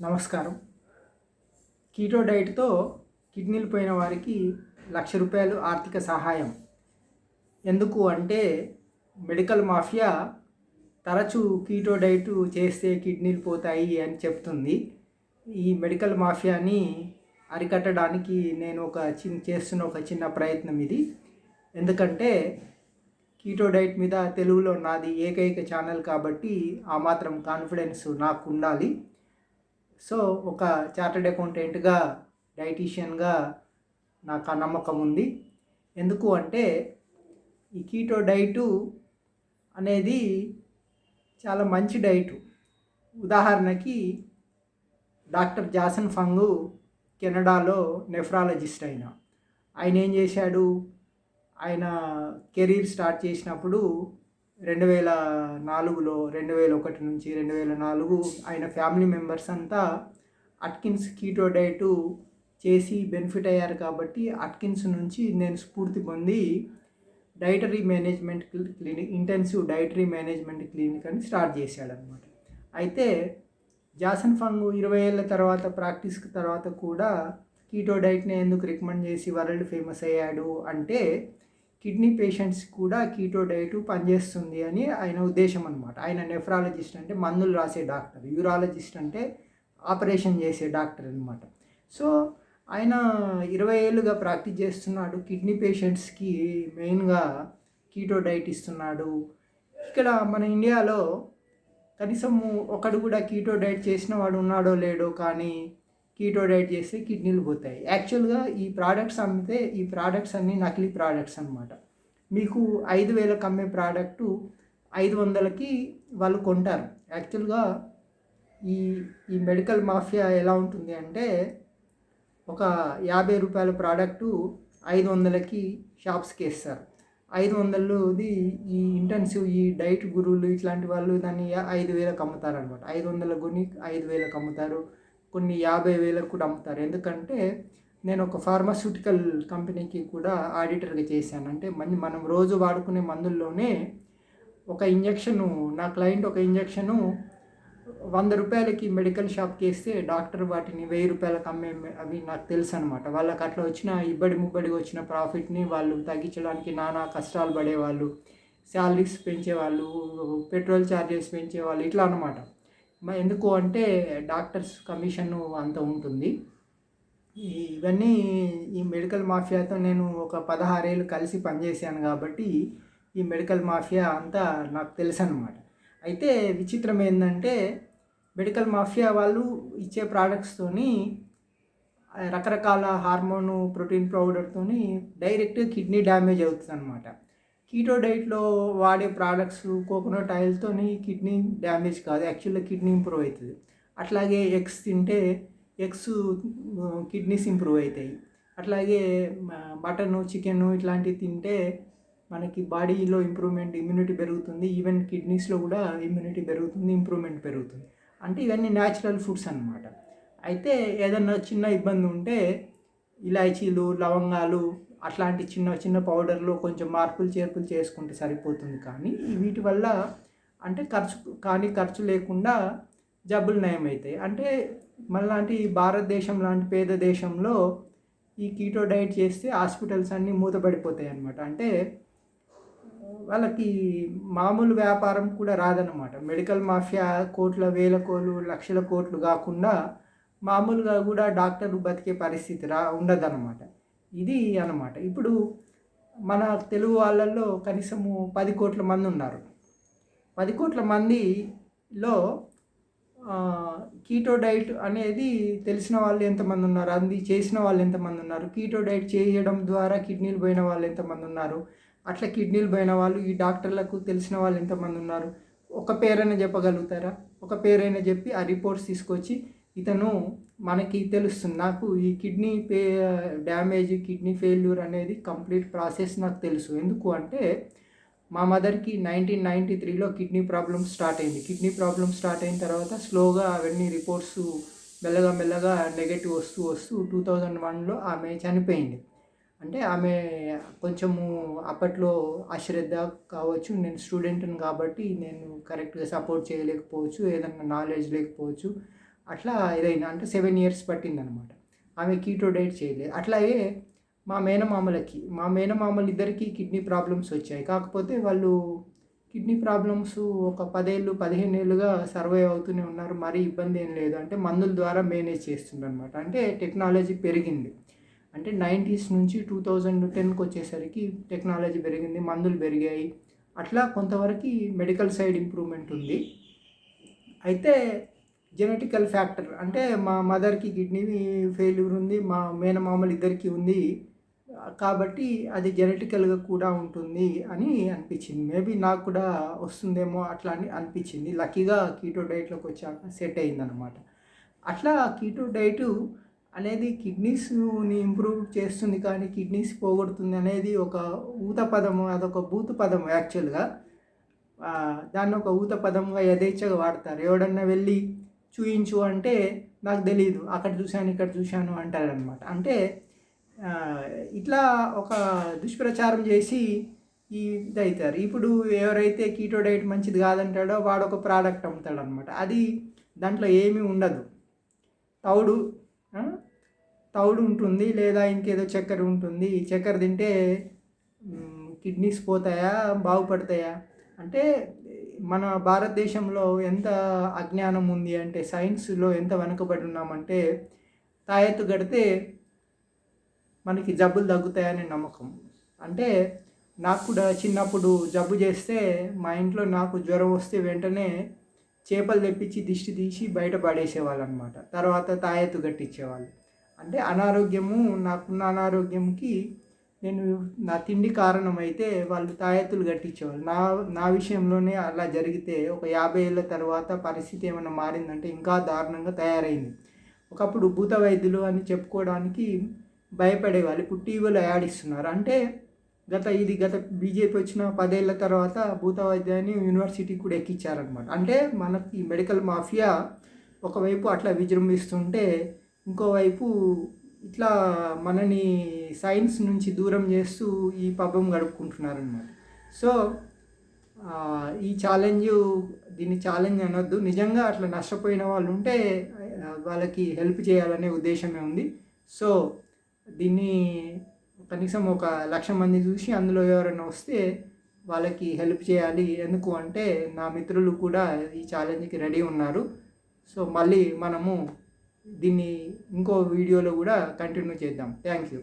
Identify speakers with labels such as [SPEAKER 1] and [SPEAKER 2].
[SPEAKER 1] నమస్కారం. కీటో డైట్తో కిడ్నీలు పోయిన వారికి లక్ష రూపాయలు ఆర్థిక సహాయం. ఎందుకు అంటే మెడికల్ మాఫియా తరచూ కీటో డైట్ చేస్తే కిడ్నీలు పోతాయి అని చెప్తుంది. ఈ మెడికల్ మాఫియాని అరికట్టడానికి నేను ఒక చిన్న చేస్తున్న ఒక చిన్న ప్రయత్నం ఇది. ఎందుకంటే కీటో డైట్ మీద తెలుగులో నాది ఏకైక ఛానల్ కాబట్టి ఆ మాత్రం కాన్ఫిడెన్స్ నాకు ఉండాలి. సో ఒక చార్టెడ్ అకౌంటెంట్గా డైటీషియన్గా నాకు ఆ నమ్మకం ఉంది. ఎందుకు అంటే ఈ కీటో డైటు అనేది చాలా మంచి డైటు ఉదాహరణకి డాక్టర్ జాసన్ ఫంగు కెనడాలో నెఫ్రాలజిస్ట్ అయిన. ఆయన ఏం చేశాడు? ఆయన కెరీర్ స్టార్ట్ చేసినప్పుడు రెండు వేల నాలుగులో రెండు వేల ఒకటి నుంచి రెండు వేల నాలుగు ఆయన ఫ్యామిలీ మెంబర్స్ అంతా అట్కిన్స్ కీటో డైటు చేసి బెనిఫిట్ అయ్యారు కాబట్టి అట్కిన్స్ నుంచి నేను స్ఫూర్తి పొంది dietary management clinic intensive dietary management clinic అని స్టార్ట్ చేశాడనమాట అయితే జాసన్ ఫంగ్ ఇరవై ఏళ్ళ తర్వాత ప్రాక్టీస్ తర్వాత కూడా కీటో డైట్ని ఎందుకు రికమెండ్ చేసి వరల్డ్ ఫేమస్ అయ్యాడు అంటే కిడ్నీ పేషెంట్స్ కూడా కీటో డైట్ పనిచేస్తుంది అని ఆయన ఉద్దేశం అనమాట ఆయన నెఫ్రాలజిస్ట్ అంటే మందులు రాసే డాక్టర్ యూరాలజిస్ట్ అంటే ఆపరేషన్ చేసే డాక్టర్ అనమాట సో ఆయన ఇరవై ఏళ్ళుగా ప్రాక్టీస్ చేస్తున్నాడు కిడ్నీ పేషెంట్స్కి మెయిన్గా కీటో డైట్ ఇస్తున్నాడు. ఇక్కడ మన ఇండియాలో కనీసం ఒకడు కూడా కీటో డైట్ చేసిన వాడు ఉన్నాడో లేడో కానీ కీటో డైట్ చేస్తే కిడ్నీలు పోతాయి. యాక్చువల్గా ఈ ప్రోడక్ట్స్ అమ్మితే ఈ ప్రోడక్ట్స్ అన్నీ నకిలీ ప్రోడక్ట్స్ అనమాట మీకు ఐదు వేలకు అమ్మే ప్రోడక్టు ఐదు వందలకి వాళ్ళు కొంటారు. యాక్చువల్గా ఈ ఈ మెడికల్ మాఫియా ఎలా ఉంటుంది అంటే ఒక యాభై రూపాయల ప్రోడక్టు ఐదు వందలకి షాప్స్కి వేస్తారు. ఐదు వందలుది ఈ ఇంటెన్సివ్ ఈ డైట్ గురువులు ఇట్లాంటి వాళ్ళు దాన్ని ఐదు వేలకు అమ్ముతారు అనమాట ఐదు వందల గుణి ఐదు వేలకు అమ్ముతారు. కొన్ని యాభై వేలకు కూడా అమ్ముతారు. ఎందుకంటే నేను ఒక ఫార్మాస్యూటికల్ కంపెనీకి కూడా ఆడిటర్గా చేశాను. అంటే మంది మనం రోజు వాడుకునే మందుల్లోనే ఒక ఇంజక్షను నా క్లయింట్ ఒక ఇంజక్షను వంద రూపాయలకి మెడికల్ షాప్కి వేస్తే డాక్టర్ వాటిని వెయ్యి రూపాయలకు అమ్మే అవి నాకు తెలుసు అనమాట వాళ్ళకి అట్లా వచ్చిన ఇబ్బడి ముబ్బడిగా వచ్చిన ప్రాఫిట్ని వాళ్ళు తగ్గించడానికి నానా కష్టాలు పడేవాళ్ళు శాలరీస్ పెంచేవాళ్ళు పెట్రోల్ ఛార్జెస్ పెంచేవాళ్ళు ఇట్లా అనమాట ఎందుకు అంటే డాక్టర్స్ కమిషన్ అంత ఉంటుంది. ఇవన్నీ ఈ మెడికల్ మాఫియాతో నేను ఒక పదహారేళ్ళు కలిసి పనిచేశాను కాబట్టి ఈ మెడికల్ మాఫియా అంతా నాకు తెలుసు అనమాట అయితే విచిత్రం ఏంటంటే మెడికల్ మాఫియా వాళ్ళు ఇచ్చే ప్రోడక్ట్స్తోని రకరకాల హార్మోను ప్రోటీన్ పౌడర్తోని డైరెక్ట్ కిడ్నీ డ్యామేజ్ అవుతుంది అనమాట కీటో డైట్లో వాడే ప్రోడక్ట్స్ కోకోనట్ ఆయిల్తో కిడ్నీ డ్యామేజ్ కాదు యాక్చువల్గా కిడ్నీ ఇంప్రూవ్ అవుతుంది అట్లాగే ఎగ్స్ తింటే ఎగ్స్ కిడ్నీస్ ఇంప్రూవ్ అవుతాయి అట్లాగే మటను చికెన్ ఇట్లాంటివి తింటే మనకి బాడీలో ఇంప్రూవ్మెంట్ ఇమ్యూనిటీ పెరుగుతుంది. ఈవెన్ కిడ్నీస్లో కూడా ఇమ్యూనిటీ పెరుగుతుంది ఇంప్రూవ్మెంట్ పెరుగుతుంది. అంటే ఇవన్నీ న్యాచురల్ ఫుడ్స్ అనమాట అయితే ఏదన్నా చిన్న ఇబ్బంది ఉంటే ఇలాచీలు లవంగాలు అట్లాంటి చిన్న చిన్న పౌడర్లో కొంచెం మార్పులు చేర్పులు చేసుకుంటే సరిపోతుంది. కానీ వీటి వల్ల అంటే ఖర్చు కానీ ఖర్చు లేకుండా జబ్బులు నయమవుతాయి అంటే మనలాంటి భారతదేశం లాంటి పేద దేశంలో ఈ కీటో డైట్ చేస్తే హాస్పిటల్స్ అన్నీ మూతపడిపోతాయి అన్నమాట. అంటే వాళ్ళకి మామూలు వ్యాపారం కూడా రాదనమాట మెడికల్ మాఫియా కోట్ల వేల కోట్లు లక్షల కోట్లు కాకుండా మామూలుగా కూడా డాక్టర్ బతికే పరిస్థితి రా ఉండదన్నమాట. ఇది అనమాట ఇప్పుడు మన తెలుగు వాళ్ళల్లో కనీసము పది కోట్ల మంది ఉన్నారు. పది కోట్ల మందిలో కీటో డైట్ అనేది తెలిసిన వాళ్ళు ఎంతమంది ఉన్నారు? అది చేసిన వాళ్ళు ఎంతమంది ఉన్నారు? కీటో డైట్ చేయడం ద్వారా కిడ్నీలు పోయిన వాళ్ళు ఎంతమంది ఉన్నారు? అట్లా కిడ్నీలు పోయిన వాళ్ళు ఈ డాక్టర్లకు తెలిసిన వాళ్ళు ఎంతమంది ఉన్నారు? ఒక పేరైనా చెప్పగలుగుతారా? ఒక పేరైనా చెప్పి ఆ రిపోర్ట్స్ తీసుకొచ్చి ఇతను మనకి తెలుస్తుంది. నాకు ఈ కిడ్నీ పే డ్యామేజ్ కిడ్నీ ఫెయిల్యూర్ అనేది కంప్లీట్ ప్రాసెస్ నాకు తెలుసు. ఎందుకు అంటే మా మదర్కి నైన్టీన్ నైంటీ త్రీలో కిడ్నీ ప్రాబ్లమ్ స్టార్ట్ అయింది. కిడ్నీ ప్రాబ్లమ్ స్టార్ట్ అయిన తర్వాత స్లోగా అవన్నీ రిపోర్ట్స్ మెల్లగా మెల్లగా నెగటివ్ వస్తూ వస్తూ టూ థౌజండ్ వన్లో ఆమె చనిపోయింది. అంటే ఆమె కొంచెము అప్పట్లో అశ్రద్ధ కావచ్చు నేను స్టూడెంట్ని కాబట్టి నేను కరెక్ట్గా సపోర్ట్ చేయలేకపోవచ్చు ఏదన్నా నాలెడ్జ్ లేకపోవచ్చు అట్లా ఇదైంది. అంటే సెవెన్ ఇయర్స్ పట్టిందనమాట. ఆమె కీటో డైట్ చేయలేదు. అట్లాగే మా మేనమామలకి మా మేనమామలు ఇద్దరికి కిడ్నీ ప్రాబ్లమ్స్ వచ్చాయి. కాకపోతే వాళ్ళు కిడ్నీ ప్రాబ్లమ్స్ ఒక పదేళ్ళు పదిహేను ఏళ్ళుగా సర్వైవ్ అవుతూనే ఉన్నారు. మరీ ఇబ్బంది ఏం లేదు. అంటే మందుల ద్వారా మేనేజ్ చేస్తుండ్రు అనమాట అంటే టెక్నాలజీ పెరిగింది. అంటే నైంటీస్ నుంచి టూ థౌజండ్ టెన్కి వచ్చేసరికి టెక్నాలజీ పెరిగింది. మందులు పెరిగాయి. అట్లా కొంతవరకు మెడికల్ సైడ్ ఇంప్రూవ్మెంట్ ఉంది. అయితే జెనెటికల్ ఫ్యాక్టర్ అంటే మా మదర్కి కిడ్నీ ఫెయిల్యూర్ ఉంది మా మేనమామలు ఇద్దరికి ఉంది కాబట్టి అది జెనెటికల్గా కూడా ఉంటుంది అని అనిపించింది. మేబీ నాకు కూడా వస్తుందేమో అట్లా అని అనిపించింది. లక్కీగా కీటో డైట్లోకి వచ్చాక సెట్ అయిందనమాట అట్లా కీటో డైట్ అనేది కిడ్నీస్ని ఇంప్రూవ్ చేస్తుంది కానీ కిడ్నీస్ పోగొడుతుంది అనేది ఒక ఊత పదము అదొక భూత పదం యాక్చువల్గా. దాన్ని ఒక ఊత పదంగా యథేచ్ఛగా వాడతారు. ఎవడన్నా వెళ్ళి చూయించు అంటే నాకు తెలియదు అక్కడ చూశాను ఇక్కడ చూశాను అంటారనమాట అంటే ఇట్లా ఒక దుష్ప్రచారం చేసి ఈ ఇదవుతారు ఇప్పుడు ఎవరైతే కీటో డైట్ మంచిది కాదంటాడో వాడు ఒక ప్రోడక్ట్ అమ్ముతాడు అనమాట అది దాంట్లో ఏమీ ఉండదు. తౌడు తౌడు ఉంటుంది లేదా ఇంకేదో చక్కెర ఉంటుంది. చక్కెర తింటే కిడ్నీస్ పోతాయా బాగుపడతాయా? అంటే మన భారతదేశంలో ఎంత అజ్ఞానం ఉంది అంటే సైన్స్లో ఎంత వెనుకబడి ఉన్నామంటే తాయెత్తు కడితే మనకి జబ్బులు తగ్గుతాయని నమ్మకం. అంటే నాకు కూడా చిన్నప్పుడు జబ్బు చేస్తే మా ఇంట్లో నాకు జ్వరం వస్తే వెంటనే చేపలు తెప్పించి దిష్టి తీసి బయట పడేసేవాళ్ళు అనమాట తర్వాత తాయెత్తు కట్టించేవాళ్ళు. అంటే అనారోగ్యము నాకున్న అనారోగ్యంకి నేను నా తిండి కారణమైతే వాళ్ళు తాయెత్తులు కట్టించేవాళ్ళు. నా నా విషయంలోనే అలా జరిగితే ఒక యాభై ఏళ్ళ తర్వాత పరిస్థితి ఏమైనా మారిందంటే ఇంకా దారుణంగా తయారైంది. ఒకప్పుడు భూత వైద్యులు అని చెప్పుకోవడానికి భయపడేవాళ్ళు ఇప్పుడు టీవీలో యాడ్ ఇస్తున్నారు. అంటే గత ఇది గత బీజేపీ వచ్చిన పదేళ్ళ తర్వాత భూత వైద్యాన్ని యూనివర్సిటీ కూడా ఎక్కించారనమాట అంటే మనకి మెడికల్ మాఫియా ఒకవైపు అట్లా విజృంభిస్తుంటే ఇంకోవైపు ఇట్లా మనని సైన్స్ నుంచి దూరం చేస్తూ ఈ పబ్బం గడుపుకుంటున్నారనమాట సో ఈ ఛాలెంజ్ దీన్ని ఛాలెంజ్ అనొద్దు. నిజంగా అట్లా నష్టపోయిన వాళ్ళు ఉంటే వాళ్ళకి హెల్ప్ చేయాలనే ఉద్దేశమే ఉంది. సో దీన్ని కనీసం ఒక లక్ష మంది చూసి అందులో ఎవరైనా వస్తే వాళ్ళకి హెల్ప్ చేయాలి. ఎందుకు అంటే నా మిత్రులు కూడా ఈ ఛాలెంజ్కి రెడీ ఉన్నారు. సో మళ్ళీ మనము దీన్ని ఇంకో వీడియోలో కూడా కంటిన్యూ చేద్దాం. Thank you.